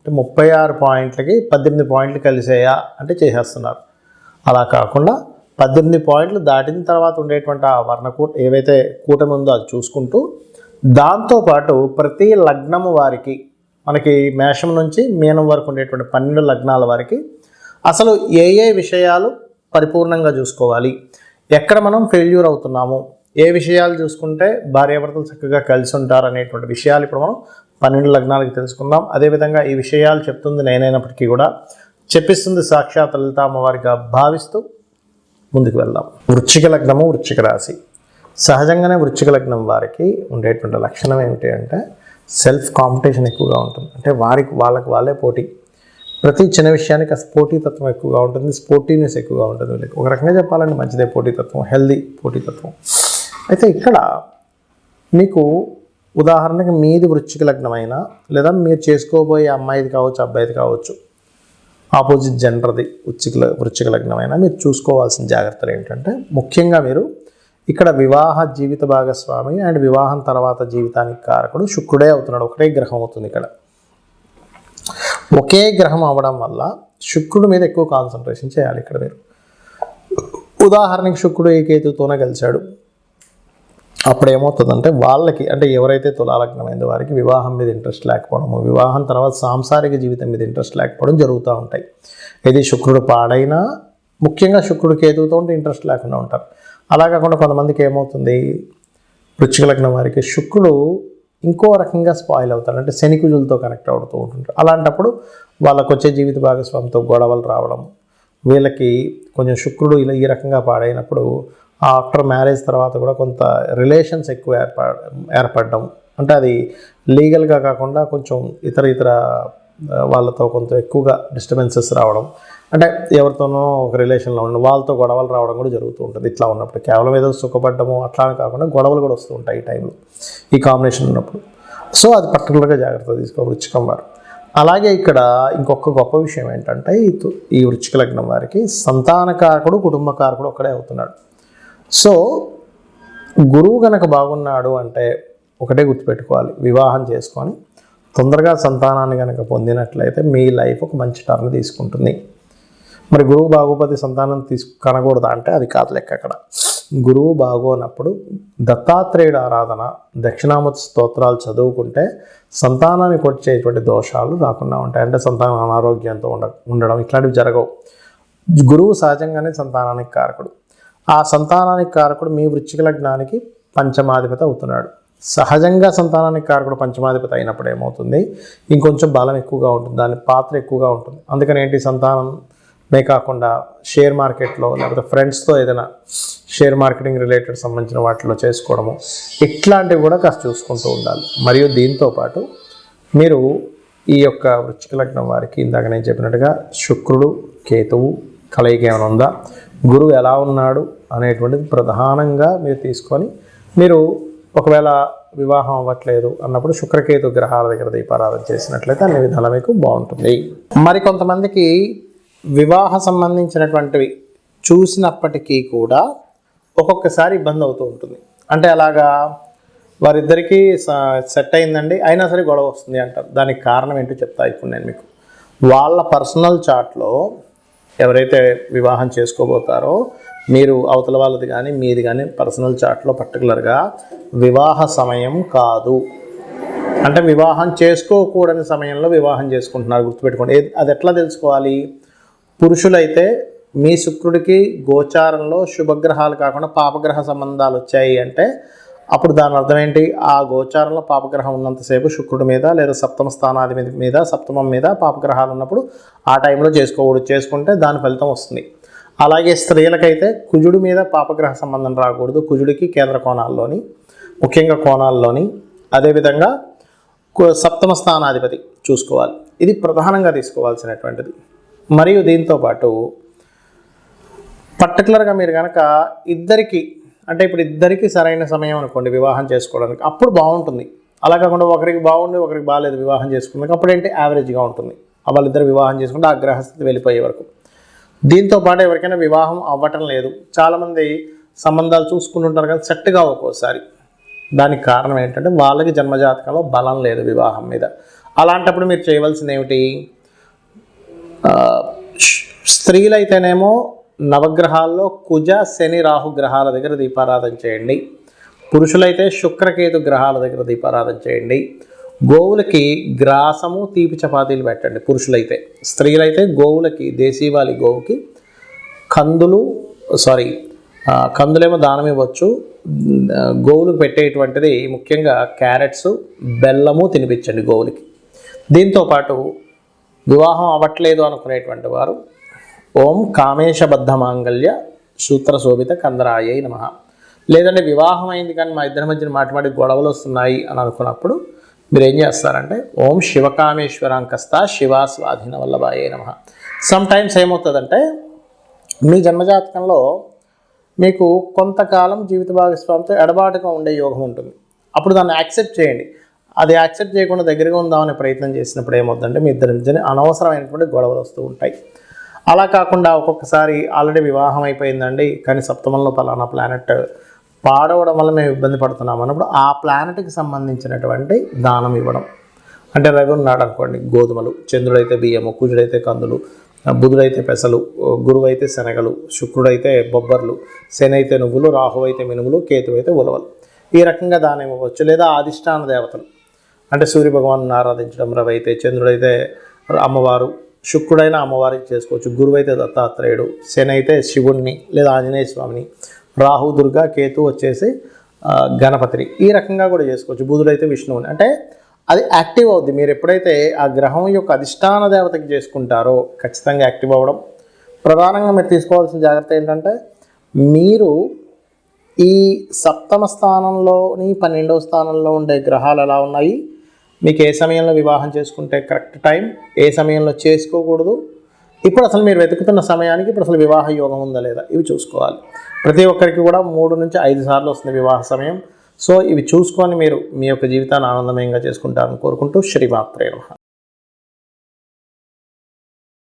అంటే ముప్పై ఆరు పాయింట్లకి పద్దెనిమిది పాయింట్లు కలిసేయా అంటే చేసేస్తున్నారు. అలా కాకుండా పద్దెనిమిది పాయింట్లు దాటిన తర్వాత ఉండేటువంటి ఆ వర్ణకూట ఏవైతే కూటమి ఉందో అది చూసుకుంటూ దాంతోపాటు ప్రతి లగ్నము వారికి మనకి మేషం నుంచి మీనం వరకు ఉండేటువంటి పన్నెండు లగ్నాల వారికి అసలు ఏ ఏ విషయాలు పరిపూర్ణంగా చూసుకోవాలి? ఎక్కడ మనం ఫెయిల్యూర్ అవుతున్నాము? ఏ విషయాలు చూసుకుంటే భార్యాభర్తలు చక్కగా కలిసి ఉంటారు అనేటువంటి విషయాలు ఇప్పుడు మనం పన్నెండు లగ్నాలకి తెలుసుకుందాం. అదేవిధంగా ఈ విషయాలు చెప్తుంది నేనైనప్పటికీ కూడా చెప్పిస్తుంది సాక్షాత్ లలిత అమ్మవారిగా భావిస్తూ ముందుకు వెళ్దాం. వృచ్చిక లగ్నము వృచ్చిక రాశి. సహజంగానే వృచ్చిక లగ్నం వారికి ఉండేటువంటి లక్షణం ఏమిటి అంటే సెల్ఫ్ కాంపిటీషన్ ఎక్కువగా ఉంటుంది. అంటే వారికి వాళ్ళకి వాళ్ళే పోటీ. ప్రతి చిన్న విషయానికి అసలు పోటీతత్వం ఎక్కువగా ఉంటుంది స్పోర్టివ్నెస్ ఎక్కువగా ఉంటుంది వీళ్ళకి. ఒక రకంగా చెప్పాలంటే మంచిదే పోటీతత్వం హెల్దీ పోటీతత్వం అయితే ఇక్కడ మీకు ఉదాహరణకి మీది వృశ్చిక లగ్నమైనా లేదా మీరు చేసుకోబోయే అమ్మాయిది కావచ్చు అబ్బాయిది కావచ్చు ఆపోజిట్ జెండర్ది వృచ్చిక వృచ్చిక లగ్నమైనా మీరు చూసుకోవాల్సిన జాగ్రత్తలు ఏంటంటే ముఖ్యంగా మీరు ఇక్కడ వివాహ జీవిత భాగస్వామి అండ్ వివాహం తర్వాత జీవితానికి కారకుడు శుక్రుడే అవుతున్నాడు. ఒకటే గ్రహం అవుతుంది ఇక్కడ. ఒకే గ్రహం అవ్వడం వల్ల శుక్రుడి మీద ఎక్కువ కాన్సన్ట్రేషన్ చేయాలి ఇక్కడ మీరు. ఉదాహరణకి శుక్రుడు ఏ కేతుతోనే కలిశాడు. అప్పుడు ఏమవుతుందంటే వాళ్ళకి అంటే ఎవరైతే తులాలగ్నమైన వారికి వివాహం మీద ఇంట్రెస్ట్ లేకపోవడము వివాహం తర్వాత సాంసారిక జీవితం మీద ఇంట్రెస్ట్ లేకపోవడం జరుగుతూ ఉంటాయి. ఇది శుక్రుడు పాడైనా ముఖ్యంగా శుక్రుడు కేతువుతో ఉంటే ఇంట్రెస్ట్ లేకుండా ఉంటారు. అలా కాకుండా కొంతమందికి ఏమవుతుంది వృచ్చిక లగ్నం వారికి శుక్రుడు ఇంకో రకంగా స్పాయిల్ అవుతారు అంటే శనికుజులతో కనెక్ట్ అవుతూ ఉంటుంటారు అలాంటప్పుడు వాళ్ళకు వచ్చే జీవిత భాగస్వామితో గొడవలు రావడం వీళ్ళకి కొంచెం శుక్రుడు ఇలా ఈ రకంగా పాడైనప్పుడు ఆఫ్టర్ మ్యారేజ్ తర్వాత కూడా కొంత రిలేషన్స్ ఎక్కువ ఏర్పడ ఏర్పడడం. అంటే అది లీగల్గా కాకుండా కొంచెం ఇతర ఇతర వాళ్ళతో కొంత ఎక్కువగా డిస్టర్బెన్సెస్ రావడం. అంటే ఎవరితోనో ఒక రిలేషన్లో ఉండడం వాళ్ళతో గొడవలు రావడం కూడా జరుగుతూ ఉంటుంది. ఇట్లా ఉన్నప్పుడు కేవలం ఏదో సుఖపడ్డము అట్లా అని కాకుండా గొడవలు కూడా వస్తూ ఉంటాయి ఈ టైంలో ఈ కాంబినేషన్ ఉన్నప్పుడు. సో అది పర్టికులర్గా జాగ్రత్త తీసుకో వృచ్చికం వారు. అలాగే ఇక్కడ ఇంకొక గొప్ప విషయం ఏంటంటే ఈ ఈ వృచ్చిక లగ్నం వారికి సంతానకారకుడు కుటుంబకారకుడు ఒక్కడే అవుతున్నాడు. సో గురువు కనుక బాగున్నాడు అంటే ఒకటే గుర్తుపెట్టుకోవాలి. వివాహం చేసుకొని తొందరగా సంతానాన్ని కనుక పొందినట్లయితే మీ లైఫ్ ఒక మంచి టర్న్ తీసుకుంటుంది. మరి గురువు బాగోపతి సంతానం తీసుకు కనకూడదా అంటే అది కాదు లెక్క అక్కడ. గురువు బాగోనప్పుడు దత్తాత్రేయుడు ఆరాధన దక్షిణామూర్తి స్తోత్రాలు చదువుకుంటే సంతానాన్ని కొట్టేటువంటి దోషాలు రాకుండా ఉంటాయి. అంటే సంతానం అనారోగ్యంతో ఉండ ఉండడం ఇట్లాంటివి జరగవు. గురువు సహజంగానే సంతానానికి కారకుడు. ఆ సంతానానికి కారకుడు మీ వృచ్చిక లగ్నానికి పంచమాధిపతి అవుతున్నాడు. సహజంగా సంతానానికి కారకుడు పంచమాధిపతి అయినప్పుడు ఏమవుతుంది? ఇంకొంచెం బలం ఎక్కువగా ఉంటుంది దాని పాత్ర ఎక్కువగా ఉంటుంది. అందుకని ఏంటి సంతానమే కాకుండా షేర్ మార్కెట్లో లేకపోతే ఫ్రెండ్స్తో ఏదైనా షేర్ మార్కెటింగ్ రిలేటెడ్ సంబంధించిన వాటిలో చేసుకోవడము ఇట్లాంటివి కూడా కాస్త చూసుకుంటూ ఉండాలి. మరియు దీంతో పాటు మీరు ఈ యొక్క వృచ్చిక లగ్నం వారికి ఇందాక నేను చెప్పినట్టుగా శుక్రుడు కేతువు కలయిక ఏమైనా ఉందా? గురువు ఎలా ఉన్నాడు అనేటువంటిది ప్రధానంగా మీరు తీసుకొని మీరు ఒకవేళ వివాహం అవ్వట్లేదు అన్నప్పుడు శుక్రకేతు గ్రహాల దగ్గర దీపారాధన చేసినట్లయితే అన్ని విధాల మీకు బాగుంటుంది. మరి కొంతమందికి వివాహ సంబంధించినటువంటివి చూసినప్పటికీ కూడా ఒక్కొక్కసారి ఇబ్బంది అవుతూ ఉంటుంది. అంటే అలాగా వారిద్దరికీ సెట్ అయిందండి అయినా సరే గొడవ వస్తుంది అంటారు. దానికి కారణం ఏంటో చెప్తా ఇప్పుడు నేను మీకు. వాళ్ళ పర్సనల్ చాట్లో ఎవరైతే వివాహం చేసుకోబోతారో మీరు అవతల వాళ్ళది కానీ మీది కానీ పర్సనల్ చాట్లో పర్టికులర్గా వివాహ సమయం కాదు. అంటే వివాహం చేసుకోకూడని సమయంలో వివాహం చేసుకుంటున్నారు. గుర్తుపెట్టుకోండి. అది ఎట్లా తెలుసుకోవాలి? పురుషులైతే మీ శుక్రుడికి గోచారంలో శుభగ్రహాలు కాకుండా పాపగ్రహ సంబంధాలు వచ్చాయి అంటే అప్పుడు దాని అర్థం ఏంటి? ఆ గోచారంలో పాపగ్రహం ఉన్నంతసేపు శుక్రుడి మీద లేదా సప్తమ స్థానాది మీద మీద సప్తమం మీద పాపగ్రహాలు ఉన్నప్పుడు ఆ టైంలో చేసుకోకూడదు చేసుకుంటే దాని ఫలితం వస్తుంది. అలాగే స్త్రీలకైతే కుజుడి మీద పాపగ్రహ సంబంధం రాకూడదు. కుజుడికి కేంద్ర కోణాల్లోని ముఖ్యంగా కోణాల్లోని అదేవిధంగా సప్తమ స్థానాధిపతి చూసుకోవాలి. ఇది ప్రధానంగా తీసుకోవాల్సినటువంటిది. మరియు దీంతో పాటు పర్టికులర్గా మీరు కనుక ఇద్దరికి అంటే ఇప్పుడు ఇద్దరికి సరైన సమయం అనుకోండి వివాహం చేసుకోవడానికి. అప్పుడు బాగుంటుంది. అలా కాకుండా ఒకరికి బాగుండి ఒకరికి బాగాలేదు వివాహం చేసుకున్నాక అప్పుడు ఏంటి? యావరేజ్గా ఉంటుంది. వాళ్ళిద్దరు వివాహం చేసుకుంటే ఆ గ్రహస్థితి వెళ్ళిపోయే వరకు. దీంతో పాటు ఎవరికైనా వివాహం అవ్వటం లేదు. చాలామంది సంబంధాలు చూసుకుంటుంటారు కానీ సెట్గా ఒక్కోసారి. దానికి కారణం ఏంటంటే వాళ్ళకి జన్మజాతకంలో బలం లేదు వివాహం మీద. అలాంటప్పుడు మీరు చేయవలసింది ఏమిటి? స్త్రీలైతేనేమో నవగ్రహాల్లో కుజ శని రాహు గ్రహాల దగ్గర దీపారాధన చేయండి. పురుషులైతే శుక్రకేతు గ్రహాల దగ్గర దీపారాధన చేయండి. గోవులకి గ్రాసము తీపి చపాతీలు పెట్టండి పురుషులైతే. స్త్రీలైతే గోవులకి దేశీవాలి గోవుకి కందులు సారీ కందులేమో దానం ఇవ్వచ్చు. గోవులకు పెట్టేటువంటిది ముఖ్యంగా క్యారెట్స్ బెల్లము తినిపించండి గోవులకి. దీంతో పాటు వివాహం అవ్వట్లేదు అనుకునేటువంటి వారు ఓం కామేశబద్ధ మాంగళ్య సూత్ర శోభిత కందరాయ నమ. లేదంటే వివాహం అయింది కానీ మా ఇద్దరి మధ్యన మాట్లాడి గొడవలు వస్తున్నాయి అని అనుకున్నప్పుడు మీరు ఏం చేస్తారంటే ఓం శివకామేశ్వరాంకస్త శివా స్వాధీన వల్లభాయే నమ. సమ్ టైమ్స్ ఏమవుతుందంటే మీ జన్మజాతకంలో మీకు కొంతకాలం జీవిత భాగస్వామితో ఎడబాటుగా ఉండే యోగం ఉంటుంది. అప్పుడు దాన్ని యాక్సెప్ట్ చేయండి. అది యాక్సెప్ట్ చేయకుండా దగ్గరగా ఉందామనే ప్రయత్నం చేసినప్పుడు ఏమవుతుందంటే మీ ఇద్దరి మధ్యన అనవసరమైనటువంటి గొడవలు వస్తూ ఉంటాయి. అలా కాకుండా ఒక్కొక్కసారి ఆల్రెడీ వివాహం అయిపోయిందండి. కానీ సప్తమంలో పలానా ప్లానెట్ పాడవడం వల్ల మేము ఇబ్బంది పడుతున్నాం అన్నప్పుడు ఆ ప్లానెట్కి సంబంధించినటువంటి దానం ఇవ్వడం. అంటే రవి ఉన్నాడు అనుకోండి గోధుమలు చంద్రుడైతే బియ్యము కుజుడైతే కందులు బుధుడైతే పెసలు గురువు అయితే శనగలు శుక్రుడైతే బొబ్బర్లు శని అయితే నువ్వులు రాహు అయితే మినుములు కేతు అయితే ఉలవలు. ఈ రకంగా దానం ఇవ్వవచ్చు లేదా ఆదిష్టాన దేవతలు. అంటే సూర్యభగవాను ఆరాధించడం రవి అయితే చంద్రుడైతే అమ్మవారు శుక్రుడైన అమ్మవారికి చేసుకోవచ్చు. గురువు అయితే దత్తాత్రేయుడు శని అయితే శివుణ్ణి లేదా ఆంజనేయ స్వామిని రాహు దుర్గా కేతు వచ్చేసి గణపతిని ఈ రకంగా కూడా చేసుకోవచ్చు. బుధుడైతే విష్ణువుని. అంటే అది యాక్టివ్ అవుద్ది. మీరు ఎప్పుడైతే ఆ గ్రహం యొక్క అధిష్టాన దేవతకి చేసుకుంటారో ఖచ్చితంగా యాక్టివ్ అవ్వడం. ప్రధానంగా మీరు తీసుకోవాల్సిన జాగ్రత్త ఏంటంటే మీరు ఈ సప్తమ స్థానంలోని పన్నెండవ స్థానంలో ఉండే గ్రహాలు ఎలా ఉన్నాయి? మీకు ఏ సమయంలో వివాహం చేసుకుంటే కరెక్ట్ టైం ఏ సమయంలో చేసుకోకూడదు. ఇప్పుడు అసలు మీరు వెతుకుతున్న సమయానికి ఇప్పుడు అసలు వివాహ యోగం ఉందా లేదా ఇవి చూసుకోవాలి. ప్రతి ఒక్కరికి కూడా మూడు నుంచి ఐదు సార్లు వస్తుంది వివాహ సమయం. సో ఇవి చూసుకొని మీరు మీ యొక్క జీవితాన్ని ఆనందమయంగా చేసుకుంటారని కోరుకుంటూ శ్రీమాత్రే